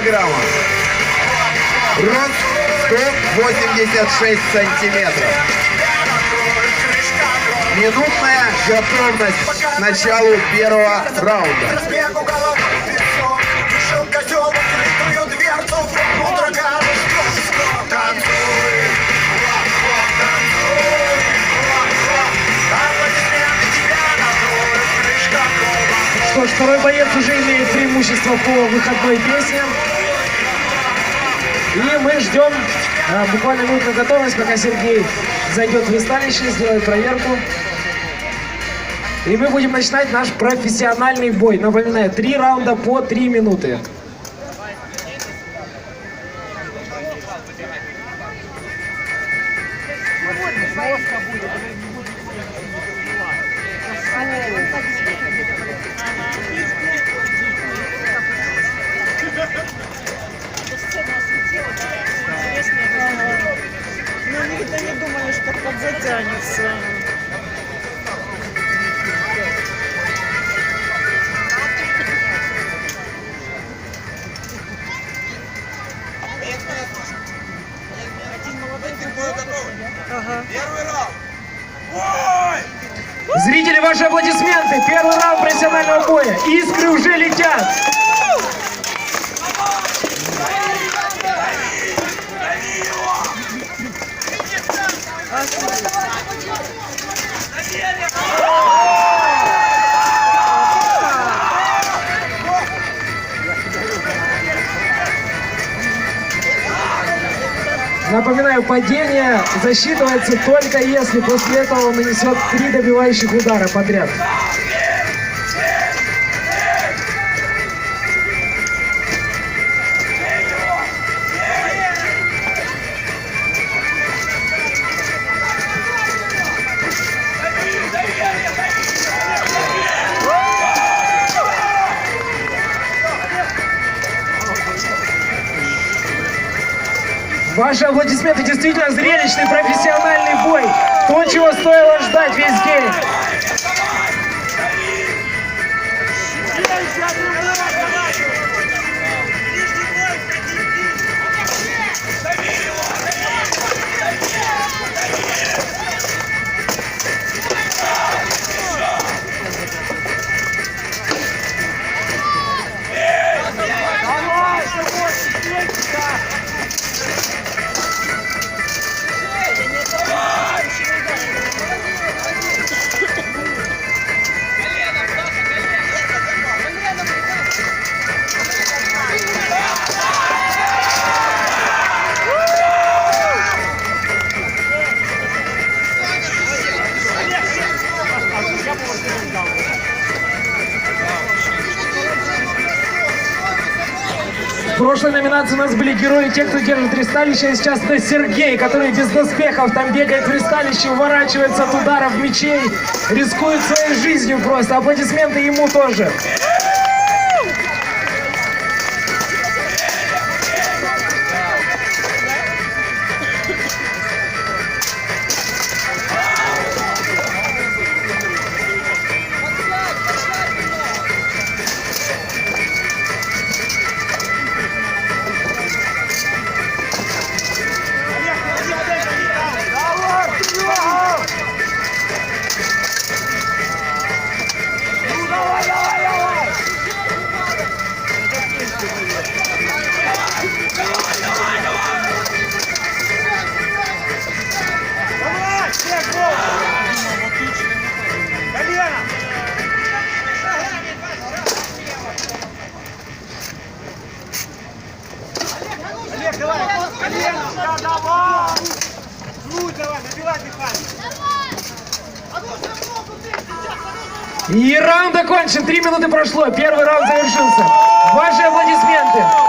килограмма. Рост 186 сантиметров. Минутная готовность к началу первого раунда. Что ж, второй боец уже имеет преимущество по выходной песне. И мы ждем а, буквально минутную готовность, пока Сергей зайдет в весталище, сделает проверку. И мы будем начинать наш профессиональный бой. Напоминаю, три раунда по три минуты. Ну, никогда не думали, что подзатянется. Ага. Зрители, ваши аплодисменты. Первый раунд профессионального боя. Искры уже летят. Напоминаю, падение засчитывается только если после этого он нанесет три добивающих удара подряд. Ваши аплодисменты действительно зрелищный профессиональный бой. То, чего стоило ждать весь день. Прошлой номинации у нас были герои, те, кто держит ресталище, сейчас это Сергей, который без доспехов там бегает в ресталище, уворачивается от ударов мечей, рискует своей жизнью просто. Аплодисменты ему тоже. И раунд окончен. Три минуты прошло. Первый раунд завершился. Ваши аплодисменты.